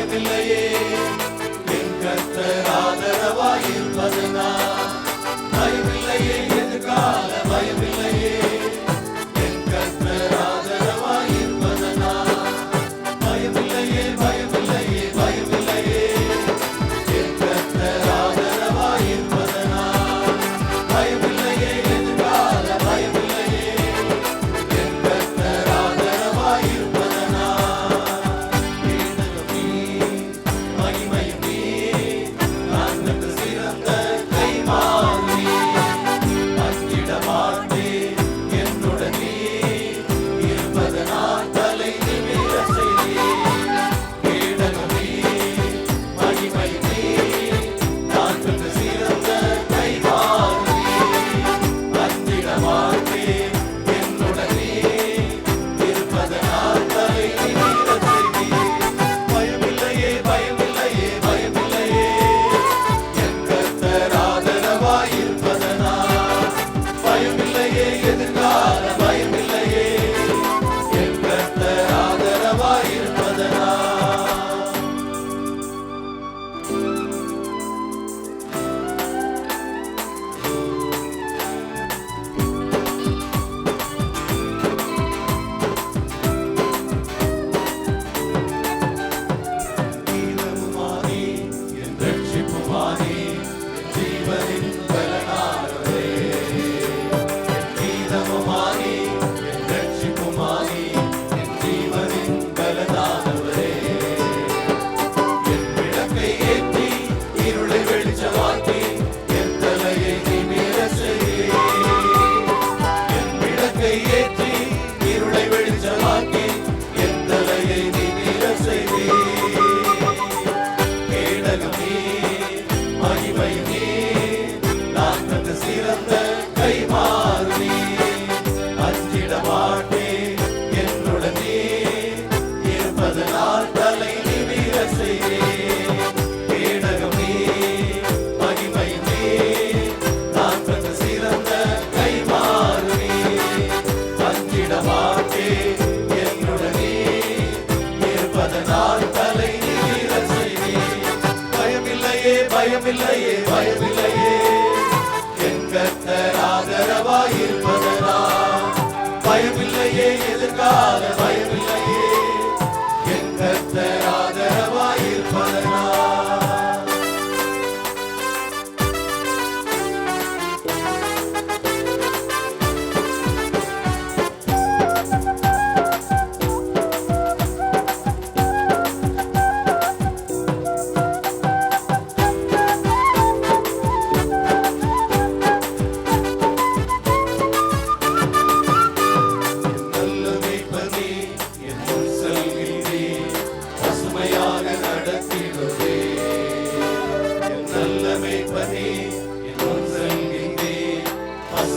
பயமில்லையே பயமில்லையே பயமில்லையே என் கத்தர் ஆதரவாயிருப்பதே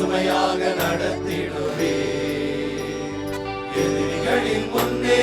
பசுமையாக நடத்திடுவே எதிரிகளின் முன்னே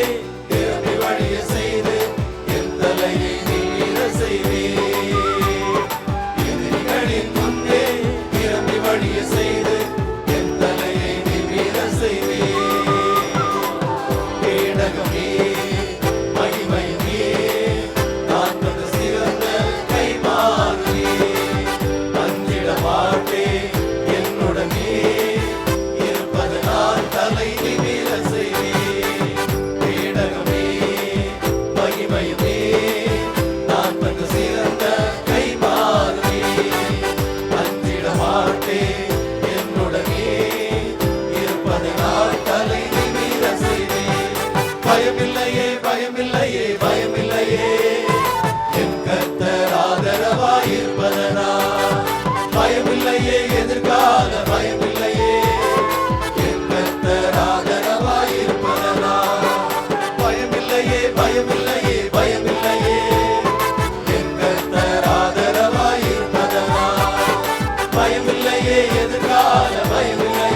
பயமில்லையே எதிர்கால பயமில்லை